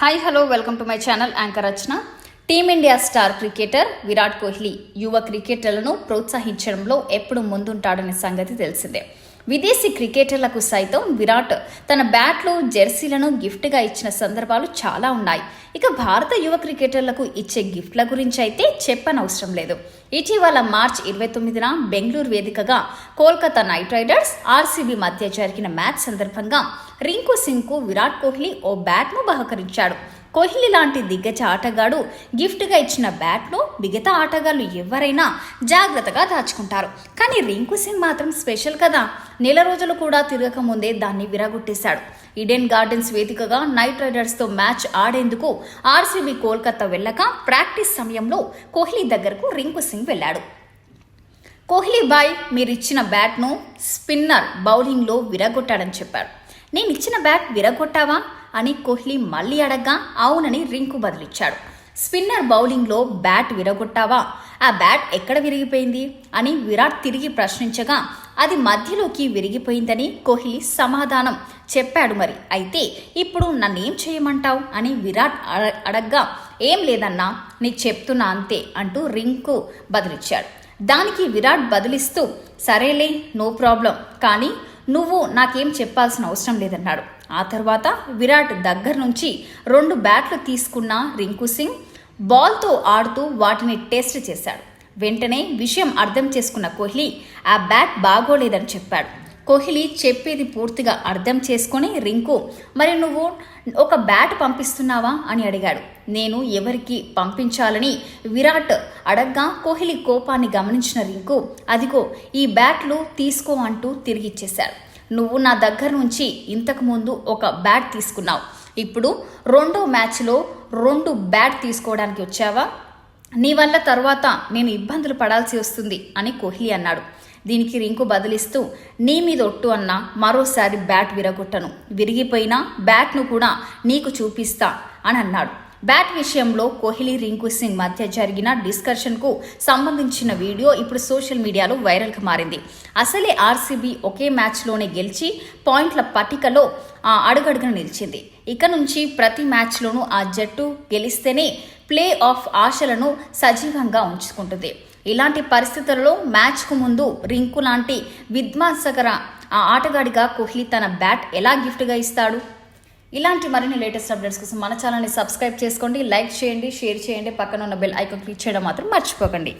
Hi hello welcome to my channel anchor Rachana team India star cricketer Virat Kohli యువ క్రికెటర్లను ప్రోత్సహించడంలో ఎప్పుడు ముందుంటాడనే సంగతి తెలిసిందే. విదేశీ క్రికెటర్లకు సైతం విరాట్ తన బ్యాట్లు జెర్సీలను గిఫ్ట్గా ఇచ్చిన సందర్భాలు చాలా ఉన్నాయి. ఇక భారత యువ క్రికెటర్లకు ఇచ్చే గిఫ్ట్ల గురించి అయితే చెప్పనవసరం లేదు. ఇటీవల మార్చ్ ఇరవై తొమ్మిదిన బెంగళూరు వేదికగా కోల్కతా నైట్ రైడర్స్ ఆర్సీబీ మధ్య జరిగిన మ్యాచ్ సందర్భంగా రింకు సింగ్కు విరాట్ కోహ్లీ ఓ బ్యాట్ను బహకరించాడు. కోహ్లీ లాంటి దిగ్గజ ఆటగాడు గిఫ్ట్గా ఇచ్చిన బ్యాట్ను మిగతా ఆటగాళ్ళు ఎవరైనా జాగ్రత్తగా దాచుకుంటారు. కానీ రింకు సింగ్ మాత్రం స్పెషల్ కదా. నెల రోజులు కూడా తిరగక ముందే దాన్ని విరగొట్టేశాడు. ఈడెన్ గార్డెన్స్ వేదికగా నైట్ రైడర్స్తో మ్యాచ్ ఆడేందుకు ఆర్సీబీ కోల్కతా వెళ్ళక ప్రాక్టీస్ సమయంలో కోహ్లీ దగ్గరకు రింకు సింగ్ వెళ్ళాడు. కోహ్లీ బాయ్ మీరిచ్చిన బ్యాట్ను స్పిన్నర్ బౌలింగ్లో విరగొట్టాడని చెప్పాడు నేను ఇచ్చిన బ్యాట్ విరగొట్టావా? అని కోహ్లీ మళ్ళీ అడగ్గా అవునని రింకు బదిలిచ్చాడు. స్పిన్నర్ బౌలింగ్లో బ్యాట్ విరగొట్టావా? ఆ బ్యాట్ ఎక్కడ విరిగిపోయింది? అని విరాట్ తిరిగి ప్రశ్నించగా అది మధ్యలోకి విరిగిపోయిందని కోహ్లీ సమాధానం చెప్పాడు మరి. అయితే ఇప్పుడు నన్నేం చేయమంటావు? అని విరాట్ అడ- అడగ్గా ఏం లేదన్నా నీ చెప్తున్నా అంతే అంటూ రింకు బదిలిచ్చాడు. దానికి విరాట్ బదిలిస్తూ సరేలే నో ప్రాబ్లం. కానీ నువ్వు నాకేం చెప్పాల్సిన అవసరం లేదన్నాడు. ఆ తర్వాత విరాట్ దగ్గర నుంచి రెండు బ్యాట్లు తీసుకున్న రింకు సింగ్ బాల్తో ఆడుతూ వాటిని టెస్ట్ చేశాడు. వెంటనే విషయం అర్థం చేసుకున్న కోహ్లీ ఆ బ్యాట్ బాగోలేదని చెప్పాడు. కోహ్లీ చెప్పేది పూర్తిగా అర్థం చేసుకొని రింకు మరి నువ్వు ఒక బ్యాట్ పంపిస్తున్నావా? అని అడిగాడు. నేను ఎవరికి పంపించాలని విరాట్ అడగ్గా కోహ్లీ కోపాన్ని గమనించిన రింకు అదిగో ఈ బ్యాట్లు తీసుకో అంటూ తిరిగిచ్చేశాడు. నువ్వు నా దగ్గర నుంచి ఇంతకుముందు ఒక బ్యాట్ తీసుకున్నావు. ఇప్పుడు రెండో మ్యాచ్లో రెండు బ్యాట్ తీసుకోవడానికి వచ్చావా? నీ వల్ల తర్వాత నేను ఇబ్బందులు పడాల్సి వస్తుంది అని కోహ్లీ అన్నాడు. దీనికి రింకు బదిలిస్తూ నీ మీద ఒట్టు అన్న మరోసారి బ్యాట్ విరగొట్టను. విరిగిపోయినా బ్యాట్ను కూడా నీకు చూపిస్తా అని అన్నాడు. బ్యాట్ విషయంలో కోహ్లీ రింకు సింగ్ మధ్య జరిగిన డిస్కషన్కు సంబంధించిన వీడియో ఇప్పుడు సోషల్ మీడియాలో వైరల్గా మారింది. అసలే ఆర్సీబీ ఒకే మ్యాచ్లోనే గెలిచి పాయింట్ల పట్టికలో ఆ, అడుగడుగున నిలిచింది. ఇక నుంచి ప్రతి మ్యాచ్లోనూ ఆ జట్టు గెలిస్తేనే ప్లే ఆఫ్ ఆశలను సజీవంగా ఉంచుకుంటుంది. ఇలాంటి పరిస్థితులలో మ్యాచ్కు ముందు రింకు లాంటి విధ్వంసకర ఆ ఆటగాడిగా కోహ్లీ తన బ్యాట్ ఎలా గిఫ్ట్గా ఇస్తాడు? ఇలాంటి మరిన్ని లేటెస్ట్ అప్డేట్స్ కోసం మన ఛానల్ని సబ్స్క్రైబ్ చేసుకోండి లైక్ చేయండి షేర్ చేయండి పక్కన ఉన్న బెల్ ఐకాన్ క్లిక్ చేయడం మాత్రం మర్చిపోకండి.